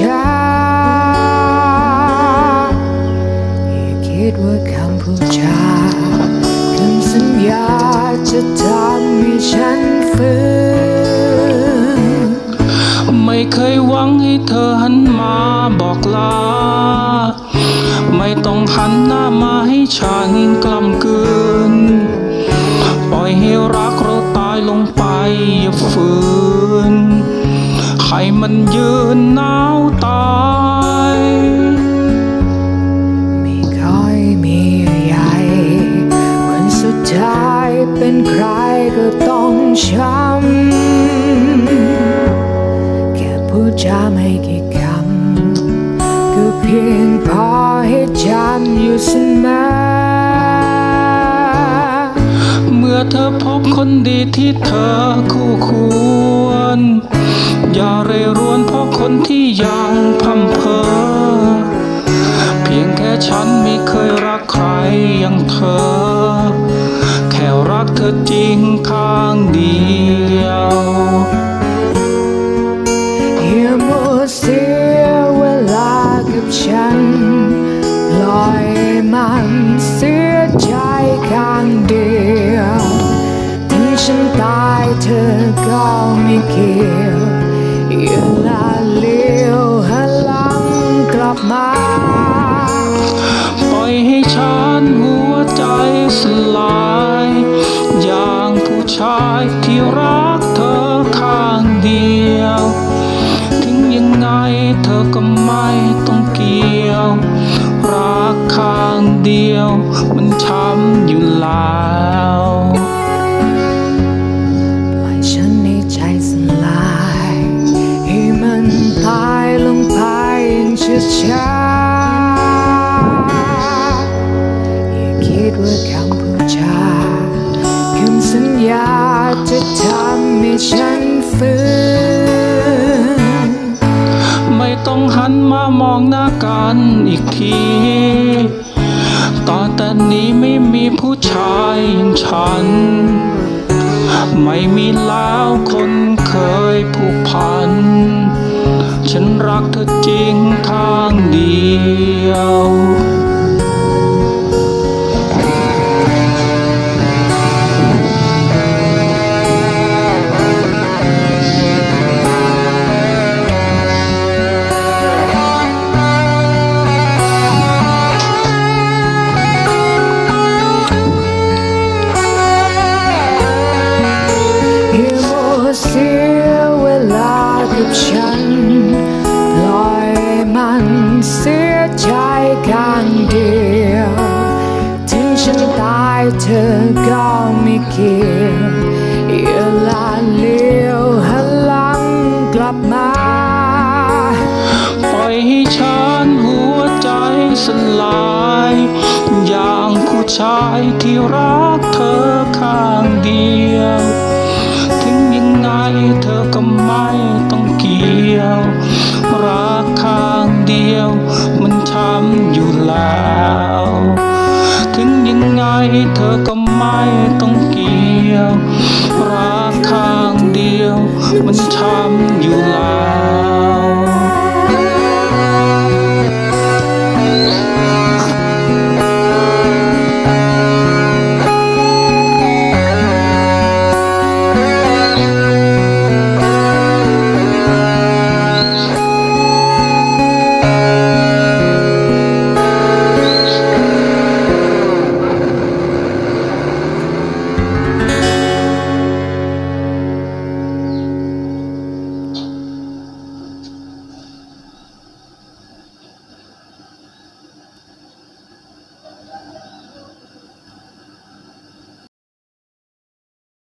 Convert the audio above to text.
ช้าอย่าคิดว่าคำพูดจาคำสัญญาจะทำให้ฉันฟื้นไม่เคยหวังให้เธอหันมาบอกลา ไม่ต้องหันหน้ามาให้ฉันกล้ำเกินปล่อยให้รักเราตายลงไปอย่าฝืน ให้มันยืนหนาวตายไม่ค่อยมีใหญ่วันสุดท้ายเป็นใครก็ต้องช้ำแค่พูดจาไม่กี่คำก็เพียงพอให้จำอยู่เสมอเมื่อเธอพบคนดีที่เธอคู่ควร อย่าเรรวนเพราะคนที่ยังพำเพอ เพียงแค่ฉันไม่เคยรักใครอย่างเธอ แค่รักเธอจริงข้างเดียวอย่ามัวเสียเวลากับฉันปล่อยมันเสียใจข้างเดียวถึงฉันตายเธอก็ไม่เกี่ยว มาปล่อยให้ฉันหัวใจสลาย อย่างผู้ชายที่รักเธอข้างเดียว ถึงยังไงเธอก็ไม่ต้องเกี่ยว รักข้างเดียวมันช้ำอยู่ล้ว อย่างช้าอย่าคิดว่าคำพูดจาคำสัญญาจะทำให้ฉันฟื้นไม่ต้องหันมามองหน้ากันอีกทีต่อแต่นี้ไม่มีผู้ชายอย่างฉัน ไม่มีแล้วคน รักเธอจริงข้างเดียวอย่ามัวเสียเวลากับฉัน ฉันตายเธอก็ไม่เกี่ยวอย่าละเลี้ยวหันหลังกลับมา ปล่อยให้ฉันหัวใจสลาย อย่างผู้ชายที่รักเธอข้างเดียว ถึงยังไงเธอก็ไม่ต้องเกี่ยว รักข้างเดียว ไม่ต้องเกี่ยว รักข้างเดียว มันช้ำอยู่แล้ว